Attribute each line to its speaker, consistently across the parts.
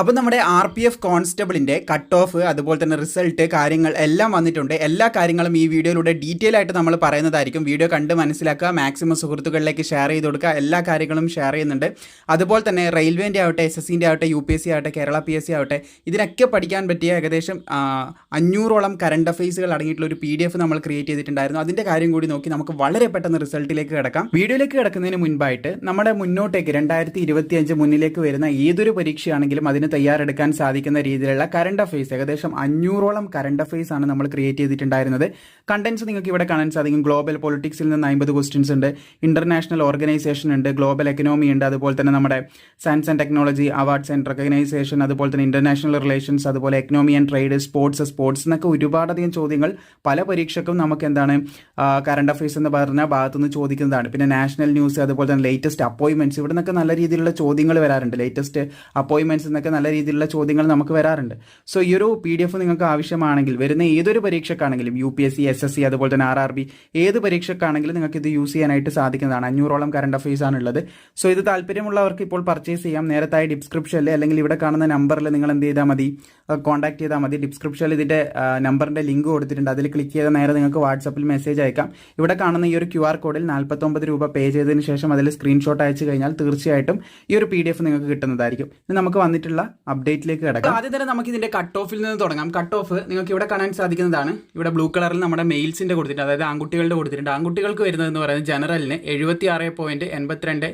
Speaker 1: അപ്പോൾ നമ്മുടെ R P F കോൺസ്റ്റബിളിന്റെ കട്ട് ഓഫ് അതുപോലെ തന്നെ റിസൾട്ട് കാര്യങ്ങൾ എല്ലാം വന്നിട്ടുണ്ട്. എല്ലാ കാര്യങ്ങളും ഈ വീഡിയോയിലൂടെ ഡീറ്റെയിൽ ആയിട്ട് നമ്മൾ പറയുന്നതായിരിക്കും. വീഡിയോ കണ്ട് മനസ്സിലാക്കുക മാക്സിമം സുഹൃത്തുക്കളിലേക്ക് ഷെയർ ചെയ്ത് കൊടുക്കുക. എല്ലാ കാര്യങ്ങളും ഷെയർ ചെയ്യുന്നുണ്ട്. അതുപോലെ തന്നെ റെയിൽവേന്റെ ആവട്ടെ എസ് എസ് ആവട്ടെ യു പി എസ് സി ആവട്ടെ കേരള പി എസ് സി ആവട്ടെ ഇതിനൊക്കെ പഠിക്കാൻ പറ്റിയ ഏകദേശം അഞ്ഞൂറോളം കറണ്ട് അഫയേഴ്സുകൾ അടങ്ങിയിട്ടുള്ള ഒരു പി ഡി എഫ് നമ്മൾ ക്രിയേറ്റ് ചെയ്തിട്ടുണ്ടായിരുന്നു. അതിന്റെ കാര്യം കൂടി നോക്കി നമുക്ക് വളരെ പെട്ടെന്ന് റിസൾട്ടിലേക്ക് കിടക്കാം. വീഡിയോയിലേക്ക് കിടക്കുന്നതിന് മുൻപായിട്ട് നമ്മുടെ മുന്നോട്ടേക്ക് രണ്ടായിരത്തി ഇരുപത്തി അഞ്ച് മുന്നിലേക്ക് വരുന്ന ഏതൊരു പരീക്ഷയാണെങ്കിലും അതിന് തയ്യാറെടുക്കാൻ സാധിക്കുന്ന രീതിയിലുള്ള കറണ്ട് അഫയേഴ്സ് ഏകദേശം അഞ്ഞൂറോളം കറണ്ട് അഫയേഴ്സ് ആണ് നമ്മൾ ക്രിയേറ്റ് ചെയ്തിട്ടുണ്ടായിരുന്നത്. കണ്ടൻസ് നിങ്ങൾക്ക് ഇവിടെ കാണാൻ സാധിക്കും. ഗ്ലോബൽ പൊളിറ്റിക്സിൽ നിന്ന് അമ്പത് ക്വസ്റ്റ്യൻസ് ഉണ്ട്. ഇന്റർനാഷണൽ ഓർഗനൈസേഷൻ ഉണ്ട്. ഗ്ലോബൽ എക്കണോമി ഉണ്ട്. അതുപോലെ തന്നെ നമ്മുടെ science and technology awards and recognition അതുപോലെ തന്നെ ഇന്റർനാഷണൽ റിലേഷൻസ് അതുപോലെ economy and trade sports sports എന്നൊക്കെ ഒരുപാടധികം ചോദ്യങ്ങൾ പല പരീക്ഷക്കും നമുക്ക് എന്താണ് കറണ്ട് അഫയേഴ്സ് എന്ന് പറഞ്ഞ ഭാഗത്തുനിന്ന് ചോദിക്കുന്നതാണ്. പിന്നെ നാഷണൽ ന്യൂസ് അതുപോലെ തന്നെ ലേറ്റസ്റ്റ് അപ്പോയിൻമെന്റ്സ് ഇവിടെ നിന്നൊക്കെ നല്ല രീതിയിലുള്ള ചോദ്യങ്ങൾ വരാറുണ്ട്. ലേറ്റസ്റ്റ് അപ്പോയിൻമെന്റ്സ് എന്നൊക്കെ നല്ല രീതിയിലുള്ള ചോദ്യങ്ങൾ നമുക്ക് വരാറുണ്ട്. സോ ഈ ഒരു പി ഡി എഫ് നിങ്ങൾക്ക് ആവശ്യമാണെങ്കിൽ വരുന്ന ഏതൊരു പരീക്ഷക്കാണെങ്കിലും U P S C S S C അതുപോലെ തന്നെ ആർ ആർ ബി ഏത് പരീക്ഷക്കാണെങ്കിലും നിങ്ങൾക്ക് ഇത് യൂസ് ചെയ്യാനായിട്ട് സാധിക്കുന്നതാണ്. അഞ്ഞൂറോളം കറണ്ട് അഫയേഴ്സ് ആണ് ഉള്ളത് സോ ഇത് താല്പര്യമുള്ളവർക്ക് ഇപ്പോൾ പർച്ചേസ് ചെയ്യാം. നേരത്തായി ഡിസ്ക്രിപ്ഷനിൽ അല്ലെങ്കിൽ ഇവിടെ കാണുന്ന നമ്പറിൽ നിങ്ങൾ എന്ത് ചെയ്താൽ മതി. കോൺടാക്ട് ചെയ്താൽ മതി. ഡിസ്ക്രിപ്ഷനിൽ ഇതിന്റെ നമ്പറിന്റെ ലിങ്ക് കൊടുത്തിട്ടുണ്ട്. അതിൽ ക്ലിക്ക് ചെയ്താൽ നേരെ നിങ്ങൾക്ക് വാട്സപ്പിൽ മെസ്സേജ് അയക്കാം. ഇവിടെ കാണുന്ന ഈ ഒരു ക്യു ആർ കോഡിൽ നാൽപ്പത്തൊമ്പത് രൂപ പേ ചെയ്തതിന് ശേഷം അതിൽ സ്ക്രീൻഷോട്ട് അയച്ചു കഴിഞ്ഞാൽ തീർച്ചയായിട്ടും ഈ ഒരു പി നിങ്ങൾക്ക് കിട്ടുന്നതായിരിക്കും. ഇത് നമുക്ക് വന്നിട്ടുള്ള അപ്ഡേറ്റിലേക്ക് കിടക്കാം. ആദ്യം തന്നെ നമുക്ക് ഇതിന്റെ കട്ട് ഓഫിൽ നിന്ന് തുടങ്ങാം. കട്ട് ഓഫ് നിങ്ങൾക്ക് ഇവിടെ കാണാൻ സാധിക്കുന്നതാണ്. ഇവിടെ ബ്ലൂ കളറിൽ നമ്മുടെ മെയിൽസിന്റെ കൊടുത്തിട്ടുണ്ട്. അതായത് ആൺകുട്ടികളുടെ കൊടുത്തിട്ടുണ്ട്. ആൺകുട്ടികൾക്ക് വരുന്നത് എന്ന് പറയുന്നത് ജനറലിന് എഴുപത്തി ആറ് പോയിന്റ് എൺപത്തിരണ്ട്.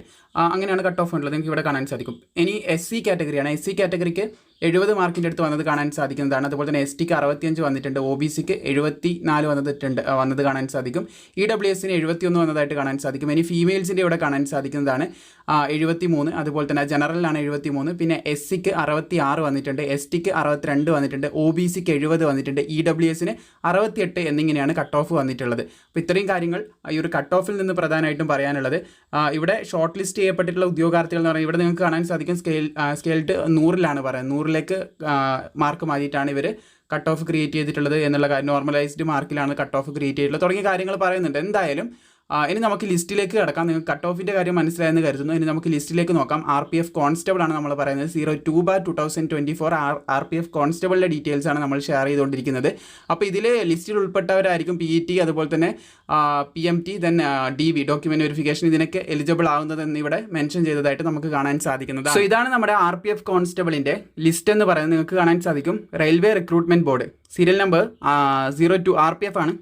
Speaker 1: അങ്ങനെയാണ് കട്ട് ഓഫ് ഉള്ളത്. നിങ്ങൾക്ക് ഇവിടെ കാണാൻ സാധിക്കും. ഇനി എസ് സി കാറ്റഗറിയാണ് എസ് സി കാറ്റഗറിക്ക് എഴുപത് മാർക്കിന്റെ അടുത്ത് വന്നത് കാണാൻ സാധിക്കുന്നതാണ്. അതുപോലെ തന്നെ എസ് ടിക്ക് അറുപത്തിയഞ്ച് വന്നിട്ടുണ്ട്. ഒ ബി സിക്ക് എഴുപത്തി നാല് വന്നിട്ടുണ്ട് വന്നത് കാണാൻ സാധിക്കും. ഇ ഡബ്ല്യു എസിന് എഴുപത്തിയൊന്ന് വന്നതായിട്ട് കാണാൻ സാധിക്കും. ഇനി ഫീമെയിൽസിന്റെ ഇവിടെ കാണാൻ സാധിക്കുന്നതാണ്. എഴുപത്തി മൂന്ന് അതുപോലെ തന്നെ ജനറലിലാണ് എഴുപത്തി മൂന്ന് പിന്നെ എസ് സിക്ക് അറുപത്തി ആറ് വന്നിട്ടുണ്ട് എസ് ടിക്ക് അറുപത്തിരണ്ട് വന്നിട്ടുണ്ട് ഒ ബി സിക്ക് എഴുപത് വന്നിട്ടുണ്ട് ഇ ഡബ്ല്യു എസിന് അറുപത്തിയെട്ട് എന്നിങ്ങനെയാണ് കട്ട് ഓഫ് വന്നിട്ടുള്ളത്. അപ്പോൾ ഇത്രയും കാര്യങ്ങൾ ഈ ഒരു കട്ട് ഓഫിൽ നിന്ന് പ്രധാനമായിട്ടും പറയാനുള്ളത്. ഇവിടെ ഷോർട്ട് ലിസ്റ്റ് ചെയ്യപ്പെട്ടിട്ടുള്ള ഉദ്യോഗാർത്ഥികൾ എന്ന് പറയുന്നത് ഇവിടെ നിങ്ങൾക്ക് കാണാൻ സാധിക്കും സ്കെയിൽ സ്കെയിൽഡ് നൂറിലാണ് പറയുന്നത്. നൂറിലേക്ക് മാർക്ക് മാറ്റിയിട്ടാണ് ഇവർ കട്ട് ഓഫ് ക്രിയേറ്റ് ചെയ്തിട്ടുള്ളത് എന്നുള്ള നോർമലൈസ്ഡ് മാർക്കിലാണ് കട്ട് ഓഫ് ക്രിയേറ്റ് ചെയ്തിട്ടുള്ളത്. തുടങ്ങിയ കാര്യങ്ങൾ പറയുന്നുണ്ട്. എന്തായാലും ഇനി നമുക്ക് ലിസ്റ്റിലേക്ക് കിടക്കാം. നിങ്ങൾക്ക് കട്ട് ഓഫിന്റെ കാര്യം മനസ്സിലായെന്ന് കരുതുന്നു. ഇനി നമുക്ക് ലിസ്റ്റിലേക്ക് നോക്കാം. ആർ പി എഫ് കോൺസ്റ്റബിൾ ആണ് നമ്മൾ പറയുന്നത്. Zero two bar two thousand twenty four R R P F കോൺസ്റ്റബിളിന്റെ details ആണ് നമ്മൾ ഷെയർ ചെയ്തുകൊണ്ടിരിക്കുന്നത്. അപ്പോൾ ഇതിൽ ലിസ്റ്റിൽ ഉൾപ്പെട്ടവരായിരിക്കും പി ഇ ടി അതുപോലെ തന്നെ P M T then D V document verification ഇതിനൊക്കെ എലിജിബിൾ ആകുന്നതെന്ന് ഇവിടെ മെൻഷൻ ചെയ്തതായിട്ട് നമുക്ക് കാണാൻ സാധിക്കുന്നത് സോ ഇതാണ് നമ്മുടെ ആർ പി എഫ് കോൺസ്റ്റബിളിന്റെ ലിസ്റ്റ് എന്ന് പറയുന്നത്. നിങ്ങൾക്ക് കാണാൻ സാധിക്കും. Railway recruitment board serial number zero two R P F ആണ്.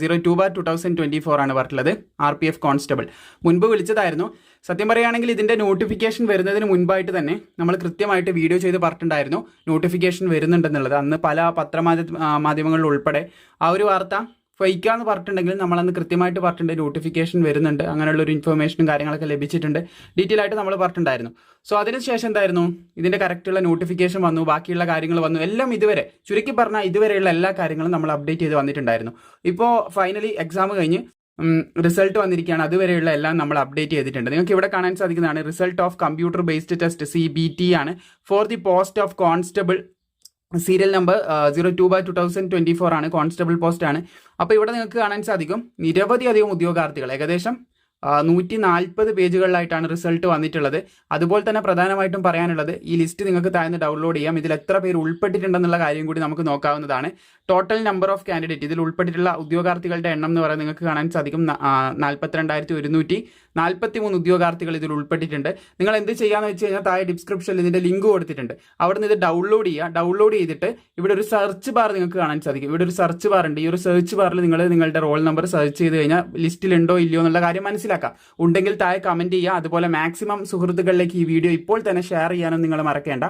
Speaker 1: Zero two bar two thousand twenty four ആണ് പറഞ്ഞിട്ടുള്ളത്. R P F constable. മുൻപ് വിളിച്ചതായിരുന്നു. സത്യം പറയുകയാണെങ്കിൽ ഇതിന്റെ നോട്ടിഫിക്കേഷൻ വരുന്നതിന് മുൻപായിട്ട് തന്നെ നമ്മൾ കൃത്യമായിട്ട് വീഡിയോ ചെയ്ത് പറഞ്ഞിട്ടുണ്ടായിരുന്നു. നോട്ടിഫിക്കേഷൻ വരുന്നുണ്ടെന്നുള്ളത്. അന്ന് പല പത്രമാധ്യ മാധ്യമങ്ങളിൽ ഉൾപ്പെടെ ആ ഒരു വാർത്ത ഫൈക്കാന്ന് പറഞ്ഞിട്ടുണ്ടെങ്കിൽ നമ്മളന്ന് കൃത്യമായിട്ട് പറഞ്ഞിട്ടുണ്ട്. നോട്ടിഫിക്കേഷൻ വരുന്നുണ്ട്. അങ്ങനെയുള്ള ഒരു ഇൻഫർമേഷനും കാര്യങ്ങളൊക്കെ ലഭിച്ചിട്ടുണ്ട്. ഡീറ്റെയിൽ ആയിട്ട് നമ്മൾ പറഞ്ഞിട്ടുണ്ടായിരുന്നു. സോ അതിനുശേഷം എന്തായിരുന്നു? ഇതിന്റെ കറക്റ്റുള്ള നോട്ടിഫിക്കേഷൻ വന്നു. ബാക്കിയുള്ള കാര്യങ്ങൾ വന്നു. എല്ലാം ഇതുവരെ ചുരുക്കി പറഞ്ഞാൽ ഇതുവരെയുള്ള എല്ലാ കാര്യങ്ങളും നമ്മൾ അപ്ഡേറ്റ് ചെയ്ത് വന്നിട്ടുണ്ടായിരുന്നു. ഇപ്പോൾ ഫൈനലി എക്സാം കഴിഞ്ഞ് റിസൾട്ട് വന്നിരിക്കുകയാണ്. അതുവരെയുള്ള എല്ലാം നമ്മൾ അപ്ഡേറ്റ് ചെയ്തിട്ടുണ്ട്. നിങ്ങൾക്ക് ഇവിടെ കാണാൻ സാധിക്കുന്നതാണ് result of computer based test C B T ആണ്. For the post of constable serial number zero two by two thousand twenty four ആണ്. കോൺസ്റ്റബിൾ പോസ്റ്റ് ആണ്. അപ്പോൾ ഇവിടെ നിങ്ങൾക്ക് കാണാൻ സാധിക്കും. നിരവധി അധികം ഉദ്യോഗാർത്ഥികൾ ഏകദേശം നൂറ്റി നാൽപ്പത് പേജുകളിലായിട്ടാണ് റിസൾട്ട് വന്നിട്ടുള്ളത്. അതുപോലെ തന്നെ പ്രധാനമായിട്ടും പറയാനുള്ളത് ഈ ലിസ്റ്റ് നിങ്ങൾക്ക് താഴ്ന്ന് ഡൗൺലോഡ് ചെയ്യാം. ഇതിൽ എത്ര പേര് ഉൾപ്പെട്ടിട്ടുണ്ടെന്നുള്ള കാര്യം കൂടി നമുക്ക് നോക്കാവുന്നതാണ്. ടോട്ടൽ നമ്പർ ഓഫ് കാൻഡിഡേറ്റ് ഇതിൽ ഉൾപ്പെട്ടിട്ടുള്ള ഉദ്യോഗാർത്ഥികളുടെ എണ്ണം എന്ന് പറയുന്നത് നിങ്ങൾക്ക് കാണാൻ സാധിക്കും. നാൽപ്പത്തിരണ്ടായിരത്തി ഒരുന്നൂറ്റി നാൽപ്പത്തി മൂന്ന് ഉദ്യോഗാർത്ഥികൾ ഇതിൽ ഉൾപ്പെട്ടിട്ടുണ്ട്. നിങ്ങൾ എന്ത് ചെയ്യാന്ന് വെച്ച് കഴിഞ്ഞാൽ താഴെ ഡിസ്ക്രിപ്ഷനിൽ ഇതിന്റെ ലിങ്ക് കൊടുത്തിട്ടുണ്ട്. അവിടുന്ന് ഇത് ഡൗൺലോഡ് ചെയ്യുക. ഡൗൺലോഡ് ചെയ്തിട്ട് ഇവിടെ ഒരു സെർച്ച് ബാർ നിങ്ങൾക്ക് കാണാൻ സാധിക്കും. ഇവിടെ ഒരു സെർച്ച് ബാർ ഉണ്ട്. ഈ ഒരു സെർച്ച് ബാറിൽ നിങ്ങൾ നിങ്ങളുടെ റോൾ നമ്പർ സെർച്ച് ചെയ്ത് കഴിഞ്ഞാൽ ലിസ്റ്റിലുണ്ടോ ഇല്ലയോ എന്നുള്ള കാര്യം മനസ്സിലാക്കാം ഉണ്ടെങ്കിൽ താഴെ കമന്റ് ചെയ്യുക. അതുപോലെ മാക്സിമം സുഹൃത്തുക്കളിലേക്ക് ഈ വീഡിയോ ഇപ്പോൾ തന്നെ ഷെയർ ചെയ്യാനും നിങ്ങൾ മറക്കേണ്ട.